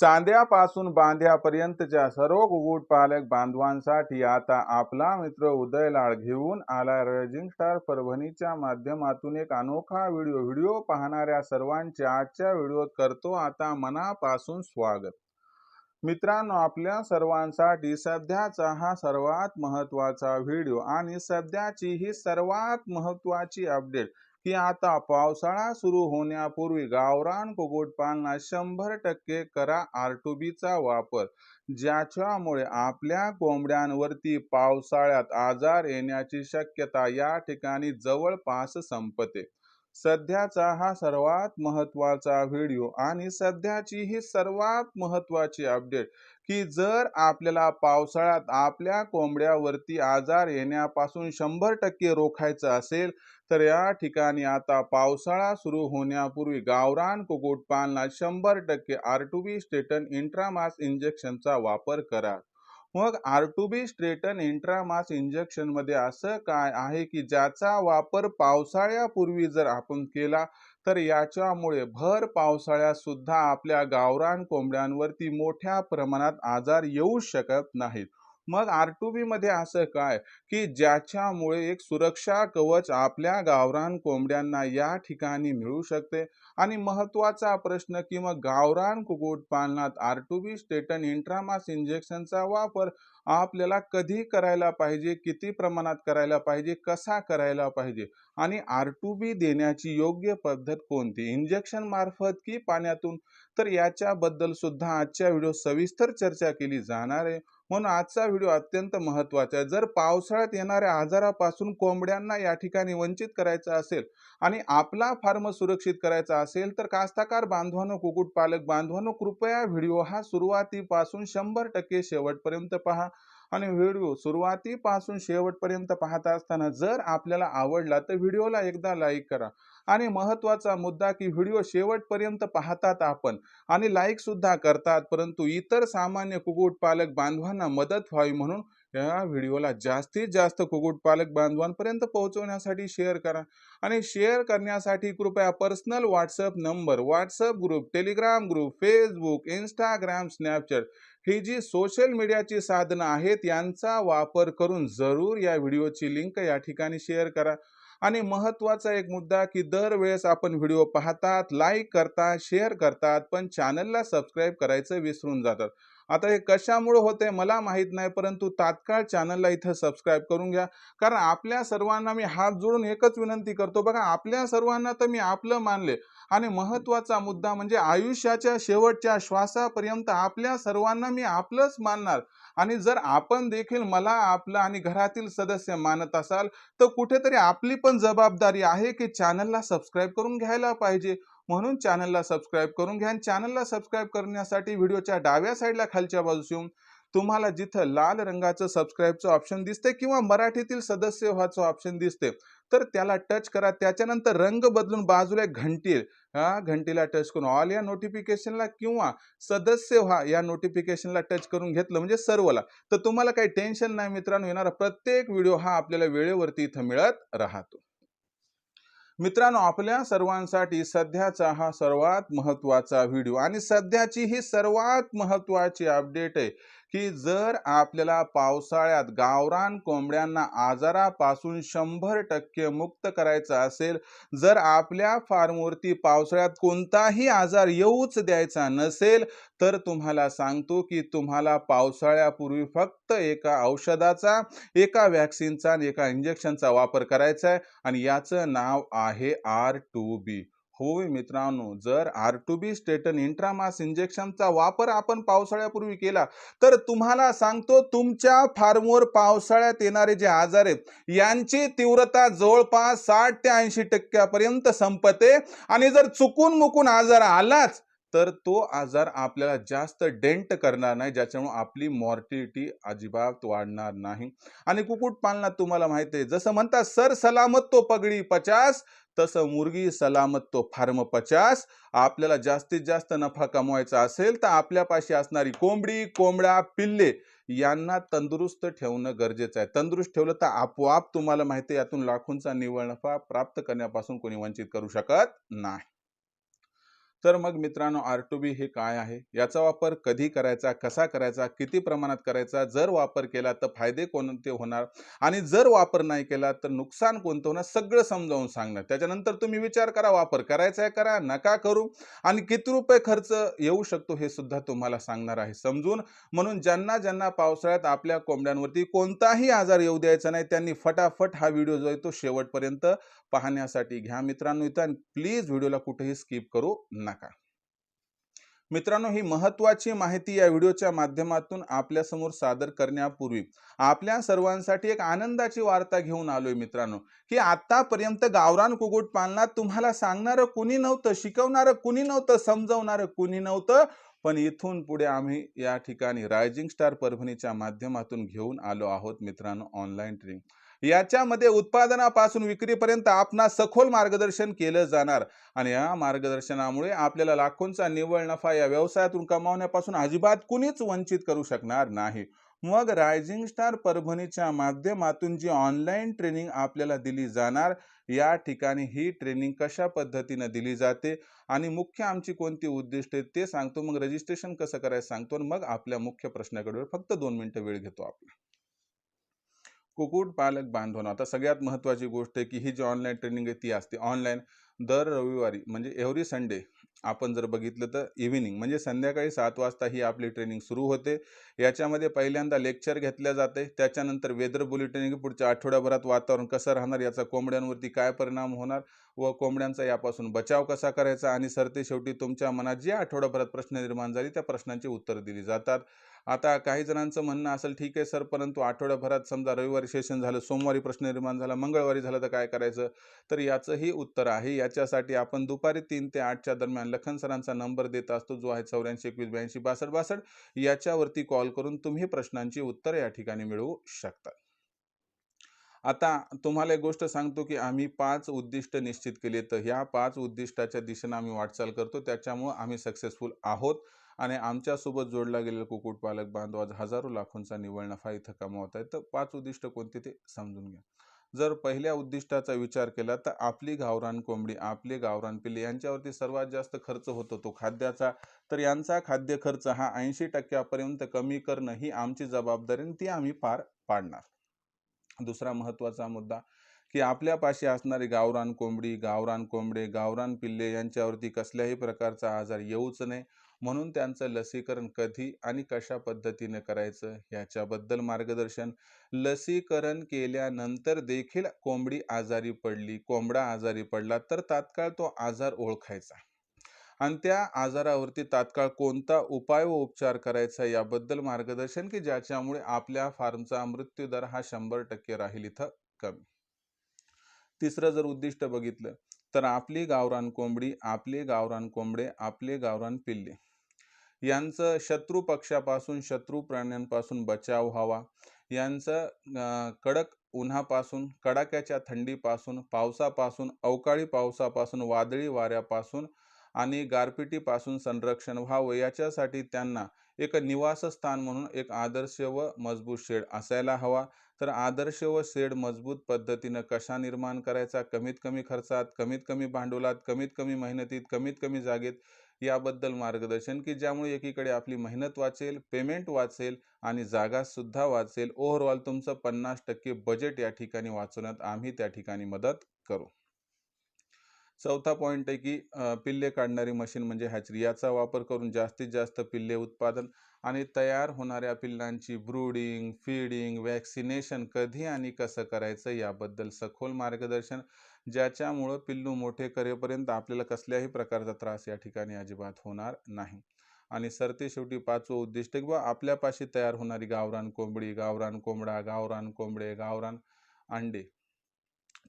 चांद्यापासून बांध्यापर्यंतच्या सर्व कुक्कुटपालक बांधवांसाठी आता आपला मित्र उदयलाड घेऊन आला रायझिंग स्टार परभणीच्या माध्यमातून एक अनोखा व्हिडिओ. व्हिडिओ पाहणाऱ्या सर्वांचे आजच्या व्हिडिओत करतो आता मनापासून स्वागत. मित्रांनो आपल्या सर्वांसाठी सध्याचा हा सर्वात महत्त्वाचा व्हिडिओ आणि सध्याची ही सर्वात महत्त्वाची अपडेट की आता पावसाळा सुरू होण्यापूर्वी गावरान कुक्कुटपालना शंभर टक्के करा आर टू बीचा वापर ज्याच्यामुळे आपल्या कोंबड्यांवरती पावसाळ्यात आजार येण्याची शक्यता या ठिकाणी जवळपास संपते. सध्याचा हा सर्वात महत्त्वाचा व्हिडिओ आणि सध्याची ही सर्वात महत्त्वाची अपडेट की जर आपल्याला पावसाळ्यात आपल्या कोंबड्यावरती आजार येण्यापासून शंभर टक्के रोखायचं असेल तर या ठिकाणी आता पावसाळा सुरू होण्यापूर्वी गावरान कुक्कुटपालनात शंभर टक्के आर टू बी स्टेटन इंट्रामास इंजेक्शनचा वापर करा. मग आर टू बी स्ट्रेटन इंट्रामास इंजेक्शनमध्ये असं काय आहे की ज्याचा वापर पावसाळ्यापूर्वी जर आपण केला तर याच्यामुळे भर पावसाळ्यात सुद्धा आपल्या गावरान कोंबड्यांवरती मोठ्या प्रमाणात आजार येऊ शकत नाहीत. मग आर टू बी मध्ये असं काय? की ज्याच्यामुळे एक सुरक्षा कवच आपल्या गावरान कोंबड्यांना या ठिकाणी मिळू शकते? आणि महत्त्वाचा प्रश्न की मग गावरान कुक्कुटपालनात आर टू बी स्टेटन इंट्रामास इंजेक्शनचा वापर आपल्याला कधी करायला पाहिजे? किती प्रमाणात करायला पाहिजे? कसा करायला पाहिजे? आणि आर टू बी देण्याची योग्य पद्धत कोणती? इंजेक्शन मार्फत की पाण्यातून? तर याच्याबद्दल सुद्धा आजच्या व्हिडिओ सविस्तर चर्चा केली जाणार आहे. म्हणून आजचा व्हिडिओ अत्यंत महत्त्वाचा आहे. जर पावसाळ्यात येणाऱ्या आजारापासून कोंबड्यांना या ठिकाणी वंचित करायचं असेल आणि आपला फार्म सुरक्षित करायचा असेल तर कास्ताकार बांधवानो कुक्कुटपालक बांधवानो कृपया व्हिडिओ हा सुरुवातीपासून शंभर टक्के शेवटपर्यंत पहा. आणि व्हिडिओ सुरुवातीपासून शेवटपर्यंत पाहता असताना जर आपल्याला आवडला तर व्हिडिओला एकदा लाईक करा. आणि महत्त्वाचा मुद्दा की व्हिडिओ शेवटपर्यंत पाहतात आपण आणि लाईक सुद्धा करतात परंतु इतर सामान्य कुक्कुटपालक बांधवांना मदत व्हावी म्हणून या व्हिडिओला जास्तीत जास्त कुक्कुटपालक बांधवांपर्यंत पोहोचवण्यासाठी शेअर करा. आणि शेअर करण्यासाठी कृपया personal WhatsApp number WhatsApp group Telegram group Facebook Instagram Snapchat ही जी सोशल मीडियाची साधनं आहेत यांचा वापर करून जरूर या व्हिडिओची लिंक या ठिकाणी शेअर करा. आणि महत्त्वाचा एक मुद्दा की दरवेळेस आपण व्हिडिओ पाहतात लाईक करतात शेअर करतात पण चॅनलला सबस्क्राईब करायचं विसरून जातात. आता हे कशामुळं होते मला माहीत नाही परंतु तात्काळ चॅनलला इथं सबस्क्राईब करून घ्या. कारण आपल्या सर्वांना मी हात जोडून एकच विनंती करतो बघा आपल्या सर्वांना तर मी आपलं मानले. आणि महत्त्वाचा मुद्दा म्हणजे आयुष्याच्या शेवटच्या श्वासापर्यंत आपल्या सर्वांना मी आपलंच मानणार. आणि जर आपण देखील मला आपलं आणि घरातील सदस्य मानत असाल तर कुठेतरी आपली पण जबाबदारी आहे की चॅनलला सबस्क्राईब करून घ्यायला पाहिजे. म्हणून चॅनलला सबस्क्राईब करून घ्या आणि चॅनलला सबस्क्राईब करण्यासाठी व्हिडिओच्या डाव्या साईडला खालच्या बाजूस येऊन तुम्हाला जिथं लाल रंगाचं सबस्क्राईबचं ऑप्शन दिसते किंवा मराठीतील सदस्य व्हाचं ऑप्शन दिसते तर त्याला टच करा. त्याच्यानंतर रंग बदलून बाजूला एक घंटी हा घंटीला टच करून ऑल या नोटिफिकेशनला किंवा सदस्य व्हा या नोटिफिकेशनला टच करून घेतलं म्हणजे सर्वला. तर तुम्हाला काही टेन्शन नाही मित्रांनो येणारा प्रत्येक व्हिडिओ हा आपल्याला वेळेवरती इथं मिळत राहतो. मित्रांनो आपल्या सर्वांसाठी सध्याचा हा सर्वात महत्त्वाचा व्हिडिओ आणि सध्याची ही सर्वात महत्त्वाची अपडेट आहे. की जर आपल्याला पावसाळ्यात गावरान कोंबड्यांना आजारापासून शंभर टक्के मुक्त करायचं असेल जर आपल्या फार्मवरती पावसाळ्यात कोणताही आजार येऊच द्यायचा नसेल तर तुम्हाला सांगतो की तुम्हाला पावसाळ्यापूर्वी फक्त एका औषधाचा एका व्हॅक्सिनचा आणि एका इंजेक्शनचा वापर करायचा आहे. आणि याचं नाव आहे आर टू बी होय मित्रांनो जर आर टू बी स्टेटन इंट्रामास इंजेक्शनचा वापर आपण पावसाळ्यापूर्वी केला तर तुम्हाला सांगतो तुमच्या फार्मवर पावसाळ्यात येणारे जे आजार आहेत यांची तीव्रता जवळपास साठ ते ऐंशी टक्क्यापर्यंत संपते. आणि जर चुकून मुकून आजार आलाच तर तो आजार आपल्याला जास्त डेंट करणार नाही ज्याच्यामुळे आपली मॉर्टिलिटी अजिबात वाढणार नाही. आणि कुक्कुटपालनात तुम्हाला माहिती आहे जसं म्हणतात सर सलामत तो पगडी पचास तसं मुर्गी सलामत तो फार्म पचास. आपल्याला जास्तीत जास्त नफा कमवायचा असेल तर आपल्यापाशी असणारी कोंबडी कोंबड्या पिल्ले यांना तंदुरुस्त ठेवणं गरजेचं आहे. तंदुरुस्त ठेवलं तर आपोआप तुम्हाला माहिती आहे यातून लाखोंचा निव्वळ नफा प्राप्त करण्यापासून कोणी वंचित करू शकत नाही. तर मग मित्रांनो आर टू बी हे काय आहे? याचा वापर कधी करायचा कसा करायचा किती प्रमाणात करायचा जर वापर केला तर फायदे कोणते होणार आणि जर वापर नाही केला तर नुकसान कोणतं होणार सगळं समजावून सांगणार त्याच्यानंतर तुम्ही विचार करा वापर करायचा आहे करा नका करू आणि किती रुपये खर्च येऊ शकतो हे सुद्धा तुम्हाला सांगणार आहे. समजून म्हणून ज्यांना ज्यांना पावसाळ्यात आपल्या कोंबड्यांवरती कोणताही आजार येऊ द्यायचा नाही त्यांनी फटाफट हा व्हिडिओ जो आहे तो शेवटपर्यंत पाहण्यासाठी घ्या मित्रांनो. इथं प्लीज व्हिडिओला कुठेही स्किप करू नका. मित्रांनो ही महत्वाची माहिती या व्हिडिओच्या माध्यमातून आपल्यासमोर सादर करण्यापूर्वी आपल्या सर्वांसाठी एक आनंदाची वार्ता घेऊन आलोय मित्रांनो की आतापर्यंत गावरान कुकुट पालनात तुम्हाला सांगणारं कुणी नव्हतं शिकवणारं कुणी नव्हतं समजवणारं कुणी नव्हतं पण इथून पुढे आम्ही या ठिकाणी रायझिंग स्टार परभणीच्या माध्यमातून घेऊन आलो आहोत मित्रांनो ऑनलाईन ट्रेनिंग याच्यामध्ये उत्पादनापासून विक्रीपर्यंत आपणा सखोल मार्गदर्शन केलं जाणार. आणि या मार्गदर्शनामुळे आपल्याला लाखोंचा निव्वळ नफा या व्यवसायातून कमावण्यापासून अजिबात कुणीच वंचित करू शकणार नाही. मग रायझिंग स्टार परभणीच्या माध्यमातून जी ऑनलाईन ट्रेनिंग आपल्याला दिली जाणार या ठिकाणी ही ट्रेनिंग कशा पद्धतीनं दिली जाते आणि मुख्य आमची कोणती उद्दिष्ट ते सांगतो. मग रजिस्ट्रेशन कसं करायचं सांगतो आणि मग आपल्या मुख्य प्रश्नाकडे फक्त दोन मिनटं वेळ घेतो आपला कुक्कुटपालक पालक बांधवणं आता सगळ्यात महत्त्वाची गोष्ट आहे की ही जी ऑनलाईन ट्रेनिंग आहे ती असते ऑनलाईन दर रविवारी म्हणजे एव्हरी संडे आपण जर बघितलं तर इव्हिनिंग म्हणजे संध्याकाळी सात वाजता ही आपली ट्रेनिंग सुरू होते. याच्यामध्ये पहिल्यांदा लेक्चर घेतल्या जाते. त्याच्यानंतर वेदर बुलेटिन पुढच्या आठवड्याभरात वातावरण कसं राहणार याचा कोंबड्यांवरती काय परिणाम होणार व कोंबड्यांचा यापासून बचाव कसा करायचा? आणि सरते शेवटी तुमच्या मनात जे आठवड्याभरात प्रश्न निर्माण झाले त्या प्रश्नांची उत्तरं दिली जातात. आता काही जणांचं म्हणणं असेल ठीक आहे सर परंतु आठवड्याभरात समजा रविवारी सेशन झालं सोमवारी प्रश्न निर्माण झाला मंगळवारी झालं तर काय करायचं? तर याचंही उत्तर आहे. याच्यासाठी आपण दुपारी तीन ते आठच्या दरम्यान लखन सरांचा नंबर देत असतो जो आहे चौऱ्याऐंशी एकवीस ब्याऐंशी बासष्ट बासष्ट. याच्यावरती कॉल करून तुम्ही प्रश्नांची उत्तरं या ठिकाणी मिळवू शकता. आता तुम्हाला एक गोष्ट सांगतो की आम्ही पाच उद्दिष्ट निश्चित केले तर ह्या पाच उद्दिष्टाच्या दिशेनं आम्ही वाटचाल करतो. त्याच्यामुळं आम्ही सक्सेसफुल आहोत. आणि आमच्यासोबत जोडला गेलेला कुक्कुटपालक बांधव आज हजारो लाखोंचा निव्वळ नफा इथं कमावत आहे तर पाच उद्दिष्ट कोणते ते समजून घ्या. जर पहिल्या उद्दिष्टाचा विचार केला तर आपली गावरान कोंबडी आपले गावरान पिल्ले यांच्यावरती सर्वात जास्त खर्च होतो तो खाद्याचा. तर यांचा खाद्य खर्च हा ऐंशी टक्क्यापर्यंत कमी करणं ही आमची जबाबदारी आणि ती आम्ही पार पाडणार. दुसरा महत्त्वाचा मुद्दा की आपल्यापाशी असणारी गावरान कोंबडी गावरान कोंबडे गावरान पिल्ले यांच्यावरती कसल्याही प्रकारचा आजार येऊच नये. म्हणून त्यांचं लसीकरण कधी आणि कशा पद्धतीने करायचं याच्याबद्दल मार्गदर्शन. लसीकरण केल्यानंतर देखील कोंबडी आजारी पडली कोंबडा आजारी पडला तर तात्काळ तो आजार ओळखायचा. आणि त्या आजारावरती तात्काळ कोणता उपाय व उपचार करायचा याबद्दल मार्गदर्शन की ज्याच्यामुळे आपल्या फार्मचा मृत्यूदर हा शंभर टक्के राहील इथं कमी. तिसरं जर उद्दिष्ट बघितलं तर आपली गावरान कोंबडी आपले गावरान कोंबडे आपले गावरान पिल्ले. यांचं शत्रू पक्षापासून शत्रू प्राण्यांपासून बचाव व्हावा. यांचं कडक उन्हापासून कडाक्याच्या थंडीपासून पावसापासून अवकाळी पावसापासून वादळी वाऱ्यापासून आणि गारपिटीपासून संरक्षण व्हावं याच्यासाठी त्यांना एक निवासस्थान म्हणून एक आदर्श व मजबूत शेड असायला हवा. तर आदर्श व शेड मजबूत पद्धतीनं कशा निर्माण करायचा? कमीत कमी खर्चात कमीत कमी भांडवलात कमीत कमी मेहनतीत कमीत कमी जागेत याबद्दल मार्गदर्शन. की ज्यामुळे एकीकडे आपली मेहनत वाचेल पेमेंट वाचेल आणि जागासुद्धा वाचेल. ओव्हरऑल तुमचं पन्नास टक्के बजेट या ठिकाणी वाचवण्यात आम्ही त्या ठिकाणी मदत करू. चौथा पॉईंट आहे की पिल्ले काढणारी मशीन म्हणजे हॅचरी याचा वापर करून जास्तीत जास्त पिल्ले उत्पादन आणि तयार होणाऱ्या पिल्लांची ब्रूडिंग फीडिंग वॅक्सिनेशन कधी आणि कसं करायचं याबद्दल सखोल मार्गदर्शन ज्याच्यामुळं पिल्लू मोठे करेपर्यंत आपल्याला कसल्याही प्रकारचा त्रास या ठिकाणी अजिबात होणार नाही. आणि सरते शेवटी पाचवं उद्दिष्ट किंवा आपल्यापाशी तयार होणारी गावरान कोंबडी गावरान कोंबडा गावरान कोंबडे गावरान अंडे.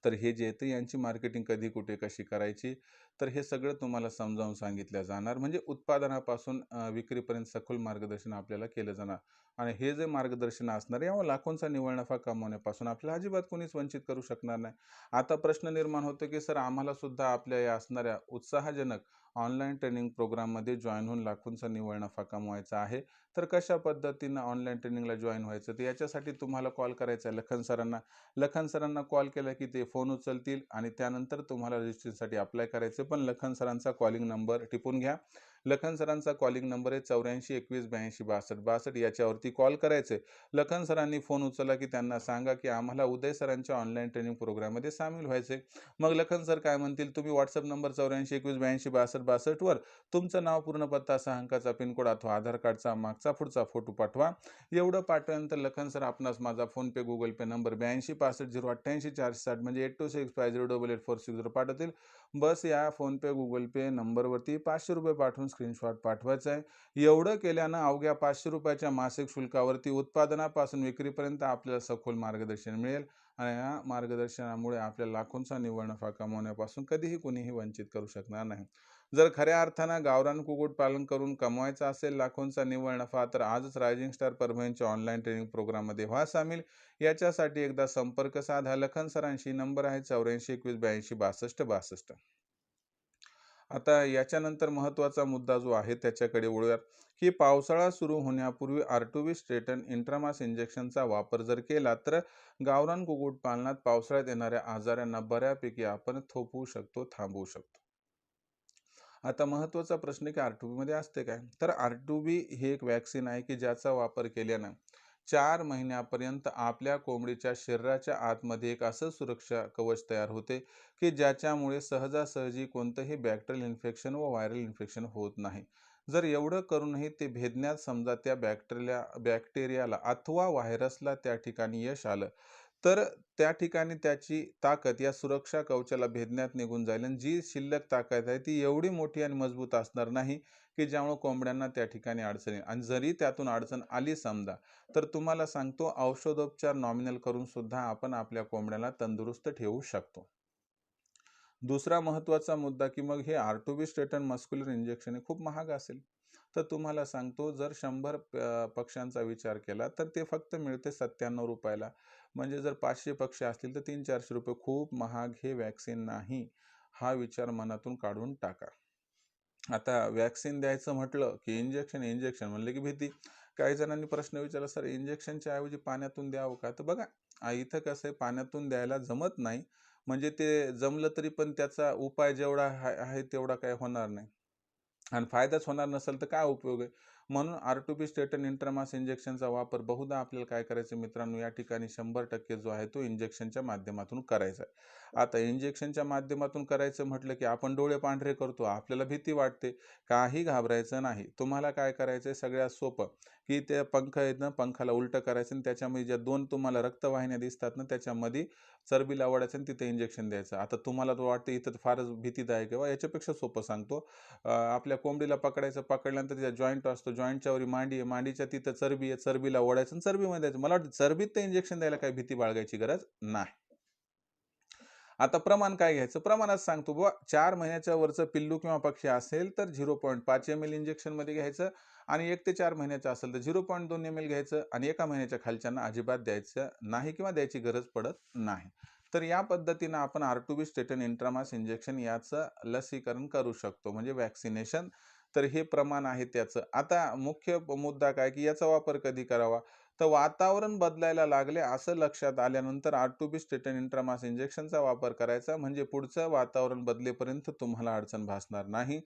तर हे जे येतं यांची मार्केटिंग कधी कुठे कशी करायची? तर हे सगळं तुम्हाला समजावून सांगितलं जाणार. म्हणजे उत्पादनापासून विक्रीपर्यंत सखोल मार्गदर्शन आपल्याला केलं जाणार. आणि हे जे मार्गदर्शन असणार यामुळे लाखोंचा निवळ नफा कमवण्यापासून आपल्याला अजिबात कोणीच वंचित करू शकणार नाही. आता प्रश्न निर्माण होतो की सर आम्हाला सुद्धा आपल्या या असणाऱ्या उत्साहजनक ऑनलाईन ट्रेनिंग प्रोग्राममध्ये जॉईन होऊन लाखोंचा निव्वळ नफा कमवायचा आहे. तर कशा पद्धतीनं ऑनलाईन ट्रेनिंगला जॉईन व्हायचं? तर याच्यासाठी तुम्हाला कॉल करायचा आहे लखन सरांना. लखन सरांना कॉल केला की ते फोन उचलतील आणि त्यानंतर तुम्हाला रजिस्ट्रेशनसाठी अप्लाय करायचं पण लखन सरांचा कॉलिंग नंबर टिपून घ्या. लखन सरांचा कॉलिंग नंबर आहे चौऱ्याऐंशी एकवीस ब्याऐंशी बासष्ट. बासष्ट याच्यावरती कॉल करायचे. लखन सरांनी फोन उचलला की त्यांना सांगा की आम्हाला उदय सरांच्या ऑनलाईन ट्रेनिंग प्रोग्राममध्ये सामील व्हायचे मग लखन सर काय म्हणतील? तुम्ही व्हॉट्सअप नंबर चौऱ्याऐंशी एकवीस ब्याऐंशी बासष्ट बासष्टवर तुमचं नाव पूर्ण पत्ता सहा अंकाचा पिनकोड अथवा आधार कार्डचा मागचा पुढचा फोटो पाठवा. एवढं पाठवल्यानंतर लखन सर आपणास माझा फोनपे गुगल पे नंबर ब्याऐंशी पासष्ट झिरो अठ्ठ्याऐंशी चारशे साठ म्हणजे eight two six five zero double eight four six zero पाठवतील. बस या फोनपे गुगल पे नंबरवरती पाचशे रुपये पाठवून स्क्रीनशॉट पाठवायचा आहे एवढं केल्यानं अवघ्या पाचशे रुपयाच्या मासिक शुल्कावरती उत्पादनापासून विक्रीपर्यंत आपल्याला सखोल मार्गदर्शन मिळेल आणि या मार्गदर्शनामुळे आपल्या लाखोंचा निव्वळ नफा कमवण्यापासून कधीही कोणीही वंचित करू शकणार नाही. जर खऱ्या अर्थानं गावरान कुक्कुट पालन करून कमवायचा असेल लाखोंचा निव्वळ नफा तर आजच रायझिंग स्टार परभणीच्या ऑनलाईन ट्रेनिंग प्रोग्राममध्ये व्हा सामील. याच्यासाठी एकदा संपर्क साधा. लखन सरांशी नंबर आहे चौऱ्याऐंशी एकवीस ब्याऐंशी बासष्ट बासष्ट. आता याच्यानंतर महत्त्वाचा मुद्दा जो आहे त्याच्याकडे वळूयात की पावसाळा सुरू होण्यापूर्वी आर्टोवी स्ट्रेटन इंट्रामास इंजेक्शनचा वापर जर केला तर गावरान कुक्कुटपालनात पावसाळ्यात येणाऱ्या आजारांना बऱ्यापैकी आपण थोपवू शकतो थांबवू शकतो. आता महत्त्वाचा प्रश्न की आर टू बीमध्ये असते काय? तर आर टू बी हे एक वॅक्सिन आहे की ज्याचा वापर केल्यानं चार महिन्यापर्यंत आपल्या कोंबडीच्या शरीराच्या आतमध्ये एक असं सुरक्षा कवच तयार होते की ज्याच्यामुळे सहजासहजी कोणतंही बॅक्टेरियल इन्फेक्शन व व्हायरल इन्फेक्शन होत नाही. जर एवढं करूनही ते भेदण्यात समजा त्या बॅक्टेरिया बॅक्टेरियाला अथवा व्हायरसला त्या ठिकाणी यश आलं तर त्या ठिकाणी त्याची ताकद या सुरक्षा कवचाला भेदण्यात निघून जाईल. आणि जी शिल्लक ताकद आहे ती एवढी मोठी आणि मजबूत असणार नाही की ज्यामुळं कोंबड्यांना त्या ठिकाणी अडचण येईल. आणि जरी त्यातून अडचण आली समजा तर तुम्हाला सांगतो औषधोपचार नॉमिनल करून सुद्धा आपण आपल्या कोंबड्याला तंदुरुस्त ठेवू शकतो. दुसरा महत्त्वाचा मुद्दा की मग हे आर्टोबी स्टेटन मस्क्युलर इंजेक्शन हे खूप महाग असेल. तर तुम्हाला सांगतो जर शंभर पक्ष्यांचा विचार केला तर ते फक्त मिळते सत्त्याण्णव रुपयाला. म्हणजे जर पाचशे पक्षी असतील तर तीन चारशे रुपये खूप महाग हे वॅक्सिन नाही. हा विचार मनातून काढून टाका. आता वॅक्सिन द्यायचं म्हटलं की इंजेक्शन इंजेक्शन म्हणलं की भीती. काही जणांनी प्रश्न विचारला सर इंजेक्शनच्या ऐवजी पाण्यातून द्यावं का? तर बघा इथं कसं आहे पाण्यातून द्यायला जमत नाही. म्हणजे ते जमलं तरी पण त्याचा उपाय जेवढा आहे तेवढा काय होणार नाही. आणि फायदाच होणार नसेल तर काय उपयोग आहे? म्हणून आर टू बी स्टेटन इंट्रामास इंजेक्शनचा वापर बहुधा आपल्याला काय करायचं मित्रांनो? या ठिकाणी शंभर टक्के जो आहे तो इंजेक्शनच्या माध्यमातून करायचा आहे. आता इंजेक्शनच्या माध्यमातून करायचं म्हटलं की आपण डोळे पांढरे करतो आपल्याला भीती वाटते काही घाबरायचं नाही. तुम्हाला काय करायचं आहे? सगळ्यात सोपं की ते पंख आहेत ना पंखाला उलटं करायचं आणि त्याच्यामध्ये ज्या दोन तुम्हाला रक्तवाहिन्या दिसतात ना त्याच्यामध्ये चरबी आवडायचं आणि तिथे इंजेक्शन द्यायचं. आता तुम्हाला तो वाटतं इथं फारच भीतीदायक किंवा याच्यापेक्षा सोपं सांगतो. आपल्या कोंबडीला पकडायचं पकडल्यानंतर त्याचा जॉईंट असतो जॉईंटच्या वरी मांडी आहे मांडीच्या तिथं चरबी आहे चरबीला ओढायचं आणि चरबीमध्ये द्यायचं. मला वाटतं चरबीत ते इंजेक्शन द्यायला काही भीती बाळगायची गरज नाही. आता प्रमाण काय घ्यायचं? प्रमाणात सांगतो बुवा. चार महिन्याच्या वरचं पिल्लू किंवा पक्षी असेल तर झिरो पॉईंट पाच एम एल इंजेक्शनमध्ये घ्यायचं आणि एक ते चार महिन्याचं असेल तर झिरो पॉईंट दोन एम एल घ्यायचं आणि एका महिन्याच्या खालच्यांना अजिबात द्यायचं नाही किंवा द्यायची गरज पडत नाही. तर या पद्धतीनं आपण आर टू बी स्टेटन इंट्रामास इंजेक्शन याचं लसीकरण करू शकतो. म्हणजे वॅक्सिनेशन तर हे प्रमाण आहे त्याचं. आता मुख्य मुद्दा काय की याचा वापर कधी करावा? तर वातावरण बदलायला लागले असं लक्षात आल्यानंतर आर टू बी स्टेटन इंट्रामास इंजेक्शनचा वापर करायचा. म्हणजे पुढचं वातावरण बदलेपर्यंत तुम्हाला अडचण भासणार नाही.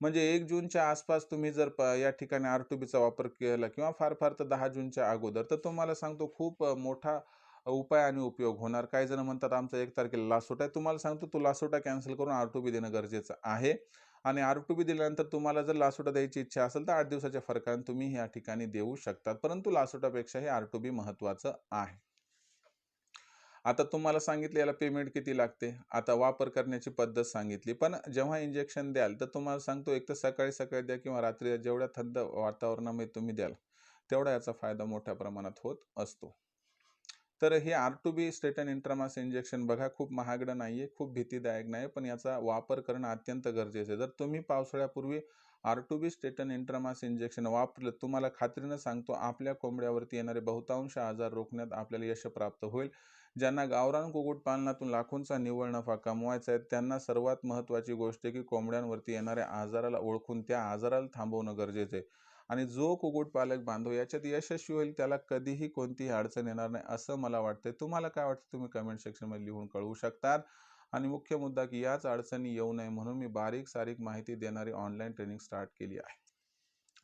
म्हणजे एक जूनच्या आसपास तुम्ही जर या ठिकाणी आर टू बीचा वापर केला किंवा फार फार तर दहा जूनच्या अगोदर तर तुम्हाला सांगतो खूप मोठा उपाय आणि उपयोग होणार. काही जण म्हणतात आमचा एक तारखेला लासोटा आहे. तुम्हाला सांगतो तो लासोटा कॅन्सल करून आर टू बी देणं गरजेचं आहे. आणि आर टू बी दिल्यानंतर तुम्हाला जर लासोटा द्यायची इच्छा असेल तर आठ दिवसाच्या फरकाने तुम्ही या ठिकाणी देऊ शकतात परंतु लासोटापेक्षा हे आर टू बी महत्त्वाचं आहे. आता तुम्हाला सांगितले याला पेमेंट किती लागते? आता वापर करण्याची पद्धत सांगितली. पण जेव्हा इंजेक्शन द्याल तर तुम्हाला सांगतो एक तर सकाळी सकाळी द्या किंवा रात्री जेवढ्या थंड वातावरणामध्ये तुम्ही द्याल तेवढा याचा फायदा मोठ्या प्रमाणात होत असतो. तर हे आर टू बी स्टेटन इंट्रामास इंजेक्शन बघा खूप महागडं नाही आहे खूप भीतीदायक नाही पण याचा वापर करणं अत्यंत गरजेचं आहे. जर तुम्ही पावसाळ्यापूर्वी आर टू बी स्टेटन इंट्रामास इंजेक्शन वापरलं तुम्हाला खात्रीनं सांगतो आपल्या कोंबड्यावरती येणारे बहुतांश आजार रोखण्यात आपल्याला यश प्राप्त होईल. ज्यांना गावरान कुक्कुटपालनातून लाखोंचा निव्वळ नफा कमवायचा आहे त्यांना सर्वात महत्त्वाची गोष्ट आहे की कोंबड्यांवरती येणाऱ्या आजाराला ओळखून त्या आजाराला थांबवणं गरजेचं आहे. आणि जो कुक्कुटपालक बांधव याच्यात यशस्वी होईल त्याला कधीही कोणतीही अडचण येणार नाही असं मला वाटतं तुम्हाला काय वाटतं? तुम्ही कमेंट सेक्शनमध्ये लिहून कळवू शकतात. आणि मुख्य मुद्दा की याच अडचणी येऊ नये म्हणून मी बारीक सारीक माहिती देणारी ऑनलाईन ट्रेनिंग स्टार्ट केली आहे.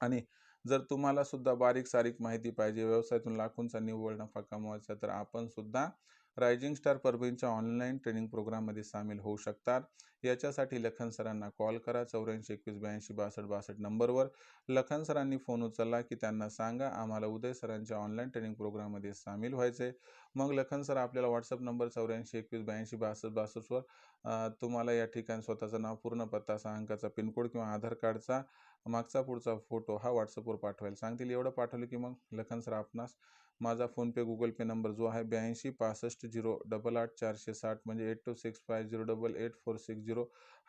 आणि जर तुम्हाला सुद्धा बारीक सारीक माहिती पाहिजे व्यवसायातून लाखोंचा निव्वळ नफा कमवायचा तर आपण सुद्धा रायझिंग स्टार परभणीच्या ऑनलाईन ट्रेनिंग प्रोग्राममध्ये सामील होऊ शकतात. याच्यासाठी लखन सरांना कॉल करा. चौऱ्याऐंशी एकवीस ब्याऐंशी बासष्ट बासष्ट नंबरवर लखन सरांनी फोन उचलला की त्यांना सांगा आम्हाला उदय सरांच्या ऑनलाईन ट्रेनिंग प्रोग्राममध्ये सामील व्हायचे मग लखन सर आपल्याला व्हॉट्सअप नंबर चौऱ्याऐंशी एकवीस ब्याऐंशी बासष्ट बासष्टवर तुम्हाला या ठिकाणी स्वतःचं नाव पूर्ण पत्ता सहा अंकाचा पिनकोड किंवा आधार कार्डचा मागचा पुढचा फोटो हा व्हॉट्सअपवर पाठवायला सांगतील. एवढं पाठवलं की मग लखन सर आपणास माझा फोनपे गुगल पे नंबर जो आहे ब्याऐंशी पासष्ट झिरो डबल आठ चारशे साठ म्हणजे eight two six five zero double eight four six zero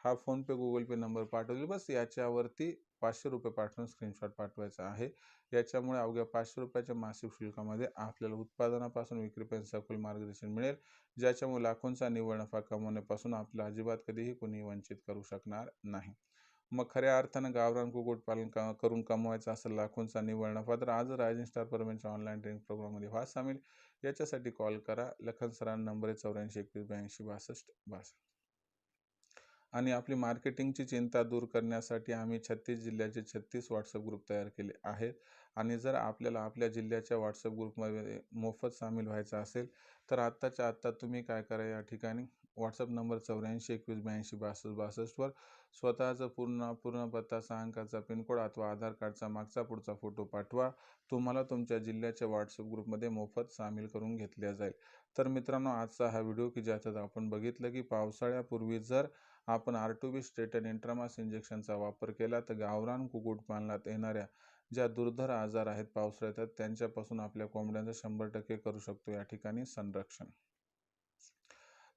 हा फोनपे गुगल पे नंबर पाठवले. बस याच्यावरती पाचशे रुपये पाठवून स्क्रीनशॉट पाठवायचा आहे. याच्यामुळे अवघ्या पाचशे रुपयाच्या मासिक शुल्कामध्ये आपल्याला उत्पादनापासून विक्रीपर्यंत सखोल मार्गदर्शन मिळेल ज्याच्यामुळे लाखोंचा निव्वळ नफा कमवण्यापासून आपला अजिबात कधीही कोणी वंचित करू शकणार नाही. मग खऱ्या अर्थानं गावरान कुक्कुटपालन का करून कमवायचं असेल लाखोंचा निव्वळ नफा तर आज रायझिंग स्टार परमेंटच्या ऑनलाईन ट्रेनिंग प्रोग्राममध्ये व्हा सामील. याच्यासाठी कॉल करा. लखन सरांना नंबर आहे चौऱ्याऐंशी एकवीस ब्याऐंशी बासष्ट बासष्ट. आणि आपली मार्केटिंगची चिंता दूर करण्यासाठी आम्ही छत्तीस जिल्ह्याचे छत्तीस व्हॉट्सअप ग्रुप तयार केले आहेत. आणि जर आपल्याला आपल्या जिल्ह्याच्या व्हॉट्सअप ग्रुपमध्ये मोफत सामील व्हायचं असेल तर आत्ताच्या आत्ता तुम्ही काय करा या ठिकाणी व्हॉट्सअप नंबर चौऱ्याऐंशी एकवीस ब्याऐंशी बासष्ट बासष्टवर स्वतःचं पूर्ण पूर्ण पत्ता सहा अंकाचा पिनकोड अथवा आधार कार्डचा मागचा पुढचा फोटो पाठवा. तुम्हाला तुमच्या जिल्ह्याच्या व्हॉट्सअप ग्रुपमध्ये मोफत सामील करून घेतल्या जाईल. तर मित्रांनो आजचा हा व्हिडिओ की ज्याच्यात आपण बघितलं की पावसाळ्यापूर्वी जर आपण आर टू बी स्टेटन इंट्रामास इंजेक्शनचा वापर केला तर गावरान कुक्कुटपालनात येणाऱ्या ज्या दुर्धर आजार आहेत पावसाळ्यात त्यांच्यापासून आपल्या कोंबड्यांचं शंभर टक्के करू शकतो या ठिकाणी संरक्षण.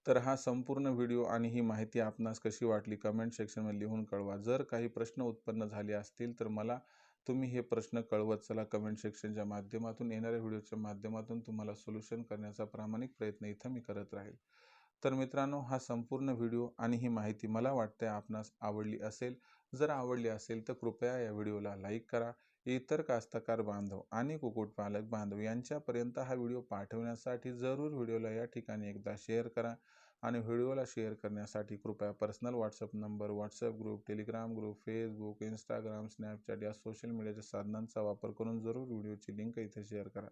तर हा संपूर्ण व्हिडिओ आणि ही माहिती आपणास कशी वाटली कमेंट सेक्शनमध्ये लिहून कळवा. जर काही प्रश्न उत्पन्न झाले असतील तर मला तुम्ही हे प्रश्न कळवत चला. कमेंट सेक्शनच्या माध्यमातून येणाऱ्या व्हिडिओच्या माध्यमातून तुम्हाला सोल्युशन करण्याचा प्रामाणिक प्रयत्न इथं मी करत राहील. तर मित्रांनो हा संपूर्ण व्हिडिओ आणि ही माहिती मला वाटते आपणास आवडली असेल. जर आवडली असेल तर कृपया या व्हिडिओला लाईक करा. इतर कास्तकार बांधव आणि कुक्कुटपालक बांधव यांच्यापर्यंत हा व्हिडिओ पाठवण्यासाठी जरूर व्हिडिओला या ठिकाणी एकदा शेअर करा आणि व्हिडिओला शेअर करण्यासाठी कृपया personal WhatsApp number WhatsApp group Telegram group Facebook Instagram Snapchat या सोशल मीडियाच्या साधनांचा वापर करून जरूर व्हिडिओची लिंक इथे शेअर करा.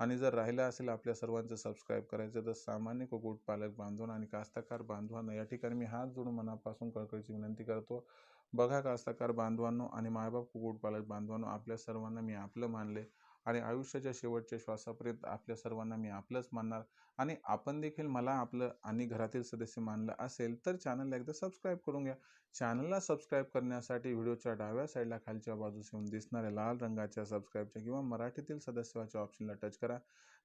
आणि जर राहिलं असेल आपल्या सर्वांचं सबस्क्राईब करायचं तर सामान्य कुक्कुटपालक बांधवांना आणि कास्तकार बांधवांना या ठिकाणी मी हात जोडून मनापासून कळकळीची विनंती करतो बघा कास्तकार बांधवांनो आणि मायबाप कुक्कुटपालक बांधवांनो आपल्या सर्वांना मी आपलं मानले आणि आयुष्याच्या शेवटच्या श्वासापर्यंत आपल्या सर्वांना मी आपलंच मानणार. आणि आपण देखील मला आपलं आणि घरातील सदस्य मानलं असेल तर चॅनलला एकदा सबस्क्राईब करून घ्या. चॅनलला सबस्क्राईब करण्यासाठी व्हिडिओच्या डाव्या साईडला खालच्या बाजूस येऊन दिसणाऱ्या लाल रंगाच्या सबस्क्राईबच्या किंवा मराठीतील सदस्याच्या ऑप्शनला टच करा.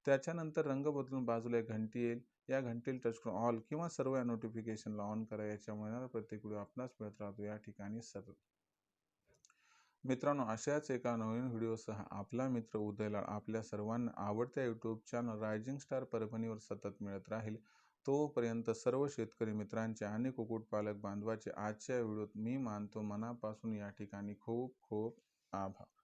त्याच्यानंतर रंग बदलून बाजूला एक घंटी येईल. या घंटीला टच करून ऑल किंवा सर्व या नोटिफिकेशनला ऑन करा. याच्यामुळे प्रत्येक व्हिडिओ आपणास मिळत राहतो. या ठिकाणी सतत मित्रांनो अशाच एका नवीन व्हिडिओसह आपला मित्र उदयलाळ आपल्या सर्वांना आवडत्या यूट्यूब चॅनल रायझिंग स्टार परभणीवर सतत मिळत राहील. तोपर्यंत सर्व शेतकरी मित्रांचे आणि कुक्कुटपालक बांधवाचे आजच्या व्हिडिओत मी मानतो मनापासून या ठिकाणी खूप खूप आभार.